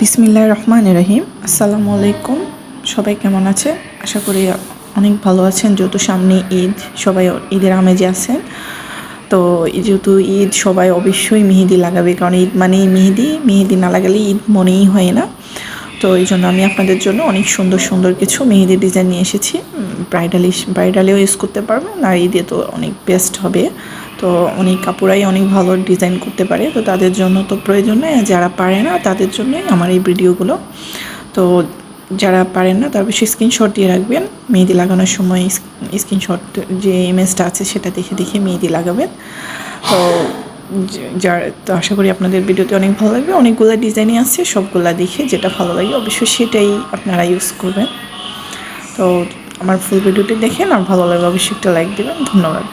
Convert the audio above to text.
বিসমিল্লাহ রহমান রহিম। আসসালামু আলাইকুম। সবাই কেমন আছে আশা করি অনেক ভালো আছেন। যেহেতু সামনে ঈদ, সবাই ঈদের আমেজে আছেন। তো যেহেতু ঈদ, সবাই অবশ্যই মেহেদি লাগাবে। কারণ ঈদ মানেই মেহেদি। মেহেদি না লাগালে ঈদ মনেই হয় না। তো এই জন্য আমি আপনাদের জন্য অনেক সুন্দর সুন্দর কিছু মেহেদি ডিজাইন নিয়ে এসেছি। ব্রাইডালি ব্রাইডালেও ইউজ করতে পারবেন। আর ঈদে তো অনেক বেস্ট হবে। তো অনেক কাপড়াই অনেক ভালো ডিজাইন করতে পারে। তো তাদের জন্য তো প্রয়োজন নেই যারা পারে না, তাদের জন্যই আমার এই ভিডিওগুলো। তো যারা পারেন না, তার বেশি স্ক্রিনশট দিয়ে রাখবেন। মেহেদি লাগানোর সময় স্ক্রিনশট যে ইমেজটা আছে, সেটা দেখে দেখে মেহেদি লাগাবেন। তো যার, তো আশা করি আপনাদের ভিডিওতে অনেক ভালো লাগবে। অনেকগুলো ডিজাইনই আছে, সবগুলা দেখে যেটা ভালো লাগে, অবশ্যই সেটাই আপনারা ইউজ করবেন। তো আমার ফুল ভিডিওটি দেখেন, আর ভালো লাগলে অবশ্যই একটা লাইক দেবেন। ধন্যবাদ।